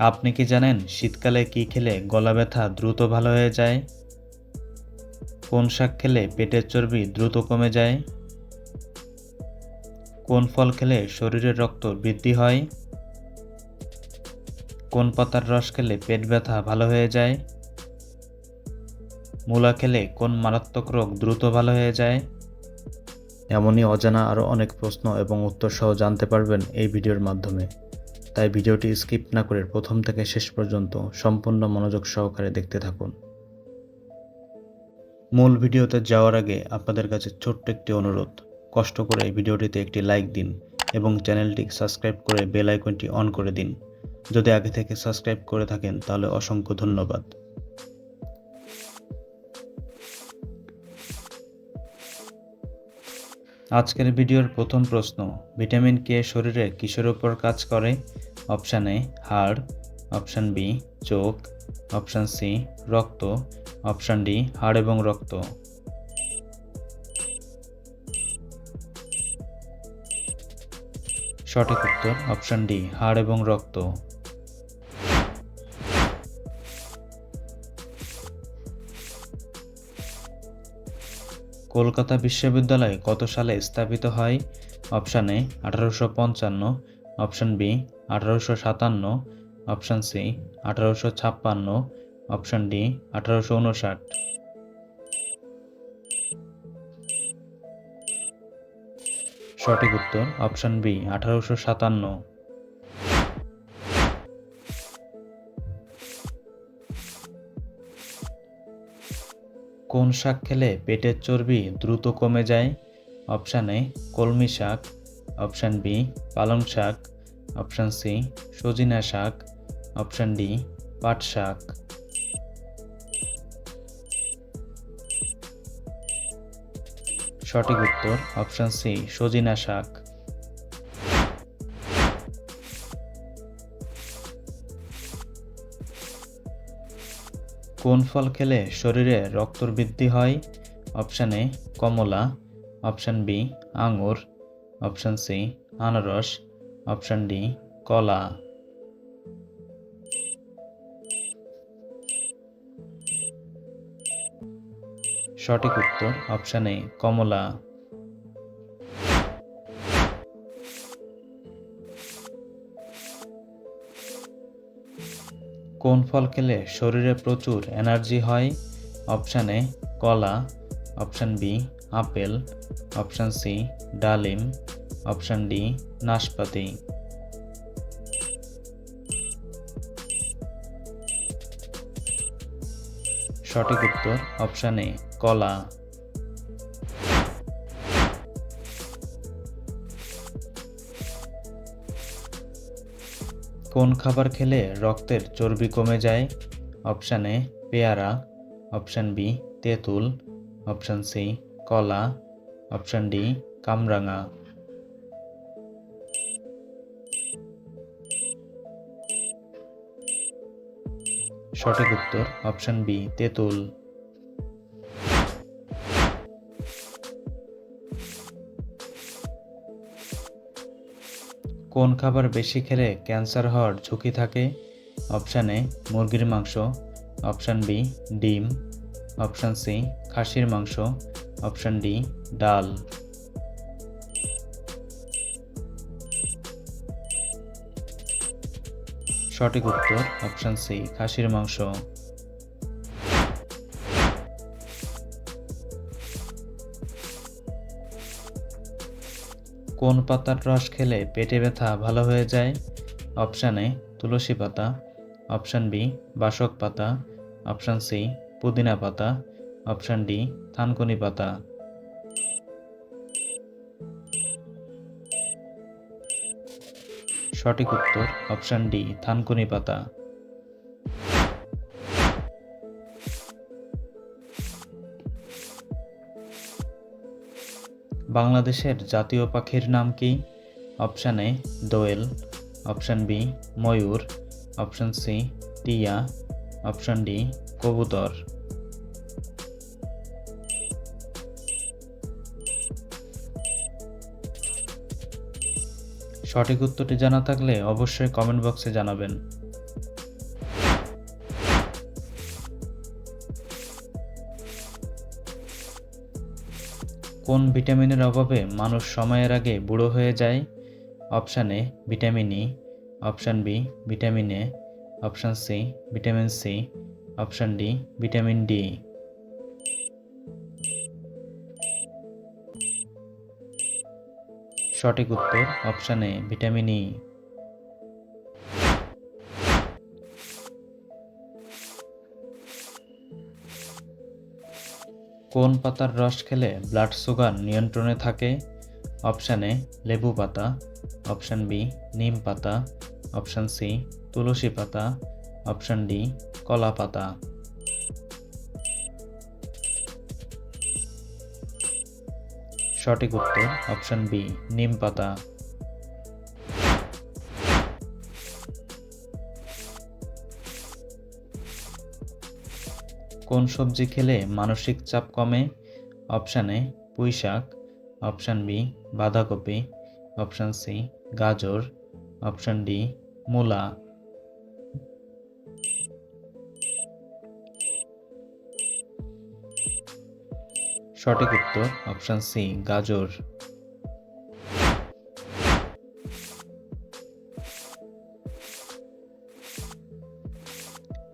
আপনি কি জানেন শীতকালে কি খেলে গলা ব্যথা দ্রুত ভালো হয়ে যায়? কোন শাক খেলে পেটের চর্বি দ্রুত কমে যায়? কোন ফল খেলে শরীরের রক্ত বৃদ্ধি হয়? কোন পাতার রস খেলে পেট ব্যথা ভালো হয়ে যায়? মূলা খেলে কোন মারাত্মক রোগ দ্রুত ভালো হয়ে যায়? এমনই অজানা আরও অনেক প্রশ্ন এবং উত্তর সহ জানতে পারবেন এই ভিডিওর মাধ্যমে। তাই ভিডিওটি স্কিপ না করে প্রথম থেকে শেষ পর্যন্ত সম্পূর্ণ মনোযোগ সহকারে দেখতে থাকুন। মূল ভিডিওতে যাওয়ার আগে আপনাদের কাছে ছোট্ট একটি অনুরোধ। কষ্ট করে ভিডিওটিতে একটি লাইক দিন এবং চ্যানেলটি সাবস্ক্রাইব করে বেল আইকনটি অন করে দিন। যদি আগে থেকে সাবস্ক্রাইব করে থাকেন তাহলে অসংখ্য ধন্যবাদ। আজকের ভিডিওর প্রথম প্রশ্ন, ভিটামিন কে শরীরে কিসের উপর কাজ করে? অপশান এ, হাড়, অপশান বি, চোখ, অপশান সি, রক্ত, অপশান ডি, হাড় এবং রক্ত। সঠিক উত্তর, অপশান ডি, হাড় এবং রক্ত। কলকাতা বিশ্ববিদ্যালয় কত সালে স্থাপিত হয়? অপশান আঠারোশো পঞ্চান্ন অপশান বি, আঠারোশো সাতান্ন, অপশান সি, আঠারোশো ছাপ্পান্ন, অপশান ডি, আঠারোশো উনষাট। সঠিক উত্তর, অপশান বি, আঠারোশো সাতান্ন। কোন শাক খেলে পেটের চর্বি দ্রুত কমে যায়? অপশান কলমি শাক অপশান বি, পালং শাক। অপশান সি, সজিনা শাক। অপশান ডি, পাট শাক। সঠিক উত্তর, অপশান সি, সজিনা শাক। কোন ফল খেলে শরীরে রক্তর বৃদ্ধি হয়? অপশান এ, কমলা। অপশান বি, আঙুর। অপশান সি, আনারস। অপশান ডি, কলা। সঠিক উত্তর অপশান এ, কমলা। কোন ফল খেলে শরীরে প্রচুর এনার্জি হয়? অপশান এ, কলা। Option B apple, option C, ডালিম, অপশান ডি, নাশপাতি। সঠিক উত্তর, অপশান এ, কলা। কোন খাবার খেলে রক্তের চর্বি কমে যায়? অপশান এ, পেয়ারা, অপশান বি, তেঁতুল, অপশান সি কলা অপশান ডি কামরাঙা। সঠিক উত্তর অপশান বি তেঁতুল। কোন খাবার বেশি খেলে ক্যান্সার হওয়ার ঝুঁকি থাকে? অপশান এ মুরগির মাংস। অপশান বি ডিম। অপশান সি খাসির মাংস। অপশান ডি, ডাল। সঠিক উত্তর, অপশান সি, খাসির মাংস। কোন পাতার রস খেলে পেটে ব্যথা ভালো হয়ে যায়? অপশান এ, তুলসী পাতা। অপশান বি, বাসক পাতা। অপশান সি, পুদিনা পাতা। অপশান ডি, থানকুনি পাতা। সঠিক উত্তর, অপশান ডি, থানকুনি পাতা। বাংলাদেশের জাতীয় পাখির নাম কি? অপশান এ, দোয়েল। অপশান বি, ময়ূর। অপশান সি, টিয়া। অপশান ডি, কবুতর। সঠিক উত্তরটি জানা থাকলে অবশ্যই কমেন্ট বক্সে জানাবেন। কোন ভিটামিনের অভাবে মানুষ সময়ের আগে বুড়ো হয়ে যায়? Option A, vitamin e, E option B, vitamin A option C, vitamin C, option D, vitamin D. সঠিক উত্তর অপশান এ, ভিটামিন ই কোন পাতার রস খেলে ব্লাড সুগার নিয়ন্ত্রণে থাকে? অপশান এ, লেবু পাতা। অপশান বি, নিম পাতা। অপশান সি, তুলসী পাতা। অপশান ডি, কলা পাতা। সঠিক উত্তর অপশান বি নিম পাতা। কোন সবজি খেলে মানসিক চাপ কমে? অপশান পুঁই শাক। অপশান বি বাঁধাকপি। অপশান সি গাজর। অপশান ডি মূলা। সঠিক উত্তর অপশান সি গাজর।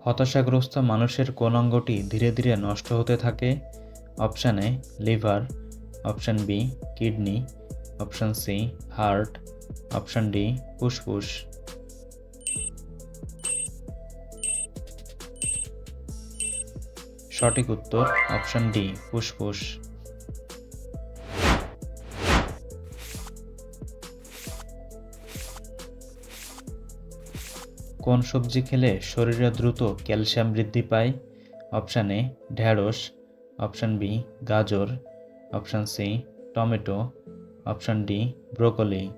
হতাশাগ্রস্ত মানুষের কোন অঙ্গটি ধীরে ধীরে নষ্ট হতে থাকে। Option A liver option B kidney option C heart option D ফুসফুস। সঠিক উত্তর অপশান ডি ফুসফুস। কোন সবজি খেলে শরীরে দ্রুত ক্যালসিয়াম বৃদ্ধি পায়? অপশান এ ঢ্যাঁড়স অপশান বি, গাজর। Option C, tomato. Option D, broccoli.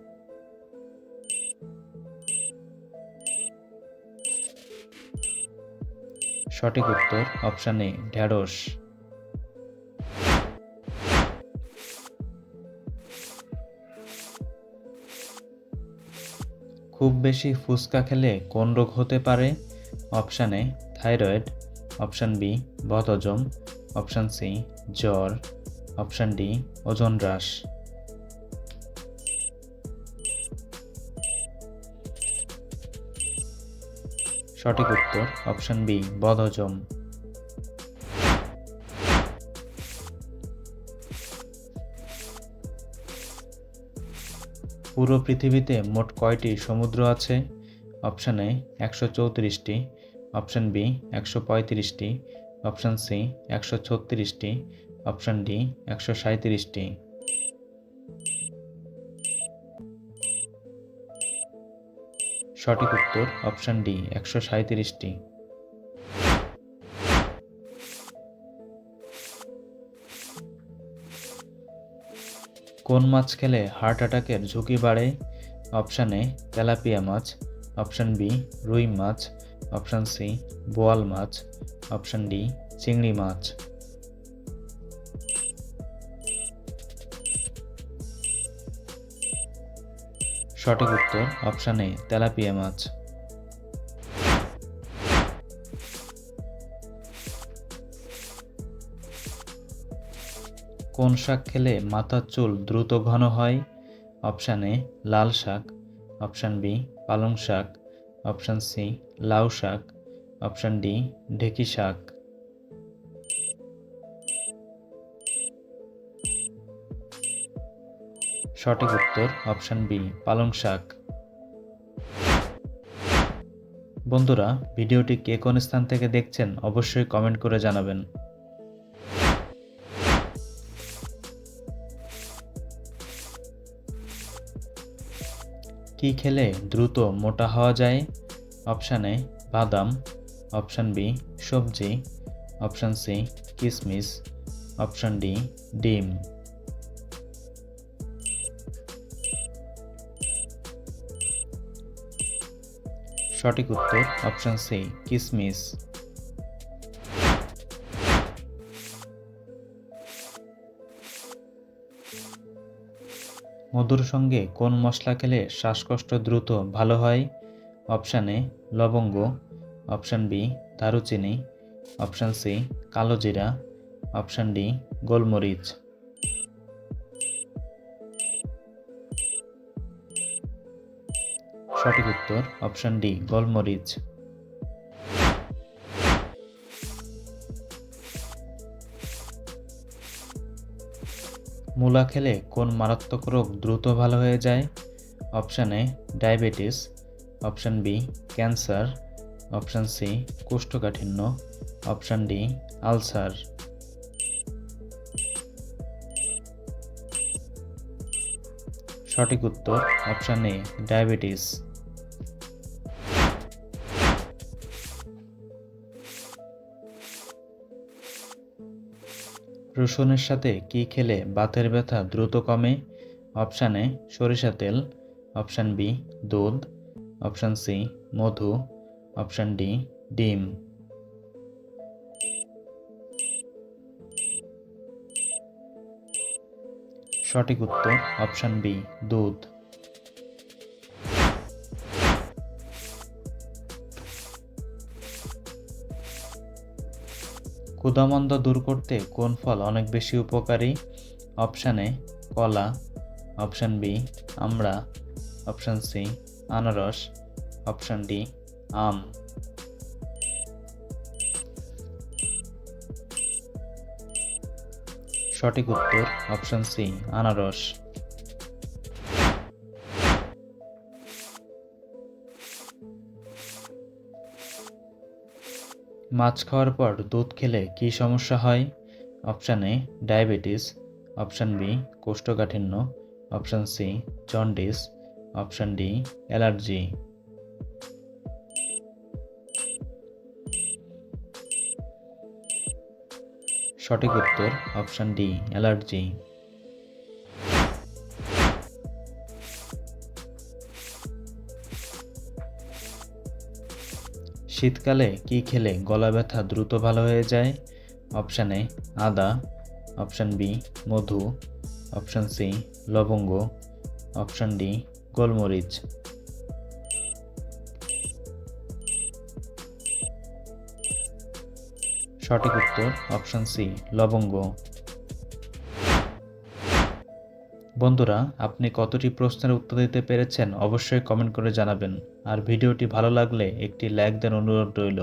সঠিক উত্তর অপশান এ ঢ্যাঁড়স খুব বেশি ফুচকা খেলে কোন রোগ হতে পারে? Option A, thyroid. Option B, বদহজম। অপশান সি, জ্বর। অপশান ডি, ওজন হ্রাস। সঠিক উত্তর, অপশান বি, বদহজম। পুরো পৃথিবীতে মোট কয়টি সমুদ্র আছে? অপশান এ একশো চৌত্রিশটি, অপশান বি একশো পঁয়ত্রিশটি, অপশান সি একশো ছত্রিশটি, অপশান ডি একশো সাঁত্রিশটি সঠিক উত্তর অপশান ডি একশো সাঁত্রিশটি কোন মাছ খেলে হার্ট অ্যাটাকের ঝুঁকি বাড়ে? অপশান এ তেলাপিয়া মাছ। অপশান বি রুই মাছ। অপশান সি বোয়াল মাছ। অপশান ডি চিংড়ি মাছ। সঠিক উত্তর অপশান এ তেলাপিয়া মাছ। কোন শাক খেলে মাথার চুল দ্রুত ঘন হয়? অপশান এ, লাল শাক। অপশান বি, পালং শাক। অপশান সি, লাউ শাক। অপশান ডি, ঢেকি শাক। সঠিক উত্তর অপশান বি, পালং শাক। বন্ধুরা, ভিডিওটি কে কোন স্থান থেকে দেখছেন অবশ্যই কমেন্ট করে জানাবেন। কি খেলে দ্রুত মোটা হওয়া যায়? অপশান এ বাদাম। অপশান বি সবজি। অপশান সি কিশমিশ অপশান ডি ডিম। সঠিক উত্তর, অপশান সি কিশমিশ মধুর সঙ্গে কোন মশলা খেলে শ্বাসকষ্ট দ্রুত ভালো হয়? অপশান এ, লবঙ্গ। অপশান বি, দারুচিনি। অপশান সি, কালো জিরা। অপশান ডি, গোলমরিচ। সঠিক উত্তর, অপশান ডি, গোলমরিচ। মূলা খেলে কোন মারাত্মক রোগ দ্রুত ভালো হয়ে যায়? Option A, diabetes. Option B, cancer. Option C, কোষ্ঠকাঠিন্য। Option D, ulcer. সঠিক উত্তর অপশান এ, ডায়াবেটিস। রসুনের সাথে কি খেলে বাতের ব্যথা দ্রুত কমে? অপশান এ, সরিষা তেল। অপশান বি, দুধ। অপশান সি, মধু। অপশান ডি, ডিম। সঠিক উত্তর অপশান বি, দুধ। ক্ষুধামন্দ দূর করতে কোন ফল অনেক বেশি উপকারী? অপশান এ, কলা। অপশান বি আমড়া অপশান সি, আনারস। অপশান ডি, আম। সঠিক উত্তর অপশান সি, আনারস। মাছ খাওয়ার পর দুধ খেলে কী সমস্যা হয়? Option A diabetes. Option B কোষ্ঠকাঠিন্য। Option C jaundice. Option D allergy. সঠিক উত্তর, অপশান ডি অ্যালার্জি। শীতকালে কি খেলে গলা ব্যথা দ্রুত ভালো হয়ে যায়? অপশান এ, আদা। অপশান বি, মধু। অপশান সি, লবঙ্গ। অপশান ডি, গোলমরিচ। সঠিক উত্তর অপশান সি, লবঙ্গ। বন্ধুরা, আপনি কতটি প্রশ্নের উত্তর দিতে পেরেছেন অবশ্যই কমেন্ট করে জানাবেন। আর ভিডিওটি ভালো লাগলে একটি লাইক দেন অনুরোধ রইল।